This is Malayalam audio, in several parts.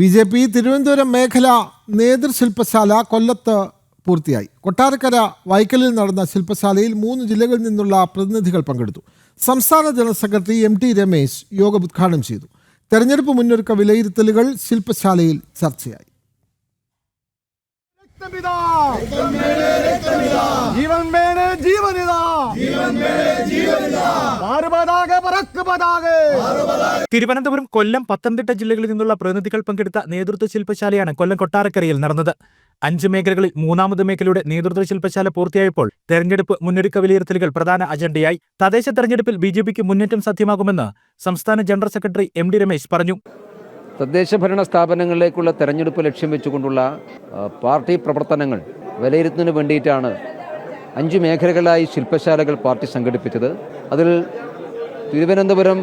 ബി ജെ പി തിരുവനന്തപുരം മേഖല നേതൃശില്പശാല കൊല്ലത്ത് പൂർത്തിയായി. കൊട്ടാരക്കര വൈക്കലിൽ നടന്ന ശില്പശാലയിൽ മൂന്ന് ജില്ലകളിൽ നിന്നുള്ള പ്രതിനിധികൾ പങ്കെടുത്തു. സംസ്ഥാന general secretary M T Ramesh യോഗം ഉദ്ഘാടനം ചെയ്തു. തെരഞ്ഞെടുപ്പ് മുന്നൊരുക്ക വിലയിരുത്തലുകൾ ശില്പശാലയിൽ ചർച്ചയായി. ജീവൻ മേലെ ജീവനിതാ തിരുവനന്തപുരം കൊല്ലം പത്തനംതിട്ട ജില്ലകളിൽ നിന്നുള്ള പ്രതിനിധികൾ പങ്കെടുത്ത നേതൃത്വ ശില്പശാലയാണ് കൊല്ലം കൊട്ടാരക്കരയിൽ നടന്നത്. അഞ്ച് മേഖലകളിൽ മൂന്നാമത് മേഖലയുടെ നേതൃത്വ ശില്പശാല പൂർത്തിയായപ്പോൾ തെരഞ്ഞെടുപ്പ് മുന്നൊരുക്ക വിലയിരുത്തലുകൾ പ്രധാന അജണ്ടയായി. തദ്ദേശ തെരഞ്ഞെടുപ്പിൽ ബി ജെ പിക്ക് മുന്നേറ്റം സാധ്യമാകുമെന്ന് സംസ്ഥാന general secretary M D Ramesh പറഞ്ഞു. തദ്ദേശ ഭരണ സ്ഥാപനങ്ങളിലേക്കുള്ള തെരഞ്ഞെടുപ്പ് ലക്ഷ്യം വെച്ചുകൊണ്ടുള്ള പാർട്ടി പ്രവർത്തനങ്ങൾ വിലയിരുത്തുന്നതിന് വേണ്ടിയിട്ടാണ് അഞ്ച് മേഖലകളായി ശില്പശാലകൾ പാർട്ടി സംഘടിപ്പിച്ചത്. അതിൽ തിരുവനന്തപുരം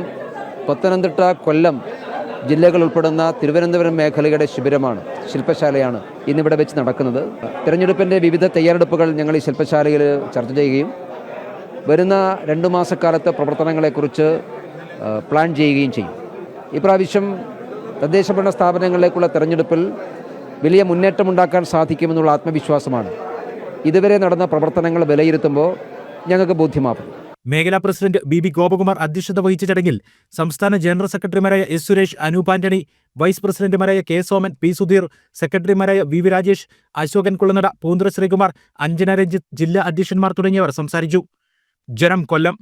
പത്തനംതിട്ട കൊല്ലം ജില്ലകൾ ഉൾപ്പെടുന്ന തിരുവനന്തപുരം മേഖലയുടെ ശിബിരമാണ് ശില്പശാലയാണ് ഇന്നിവിടെ വെച്ച് നടക്കുന്നത്. തിരഞ്ഞെടുപ്പിന്റെ വിവിധ തയ്യാറെടുപ്പുകൾ ഞങ്ങൾ ഈ ശില്പശാലയിൽ ചർച്ച ചെയ്യുകയും വരുന്ന രണ്ട് മാസക്കാലത്തെ പ്രവർത്തനങ്ങളെക്കുറിച്ച് പ്ലാൻ ചെയ്യുകയും ചെയ്യും. ഇപ്രാവശ്യം തദ്ദേശ ഭരണ സ്ഥാപനങ്ങളിലേക്കുള്ള തെരഞ്ഞെടുപ്പിൽ വലിയ മുന്നേറ്റമുണ്ടാക്കാൻ സാധിക്കുമെന്നുള്ള ആത്മവിശ്വാസമാണ് ഇതുവരെ നടന്ന പ്രവർത്തനങ്ങൾ വിലയിരുത്തുമ്പോൾ ഞങ്ങൾക്ക് ബോധ്യമാകും. മേഖലാ പ്രസിഡന്റ് ബി ബി ഗോപകുമാർ അധ്യക്ഷത വഹിച്ച ചടങ്ങിൽ സംസ്ഥാന ജനറൽ സെക്രട്ടറിമാരായ എസ് സുരേഷ് അനൂപ് ആന്റണി വൈസ് പ്രസിഡന്റുമാരായ കെ സോമൻ പി സുധീർ സെക്രട്ടറിമാരായ വി വി രാജേഷ് അശോകൻ കുളനട പൂന്തുറ ശ്രീകുമാർ അഞ്ജന രഞ്ജിത്ത് ജില്ലാ അധ്യക്ഷന്മാർ തുടങ്ങിയവർ സംസാരിച്ചു. ജനം കൊല്ലം.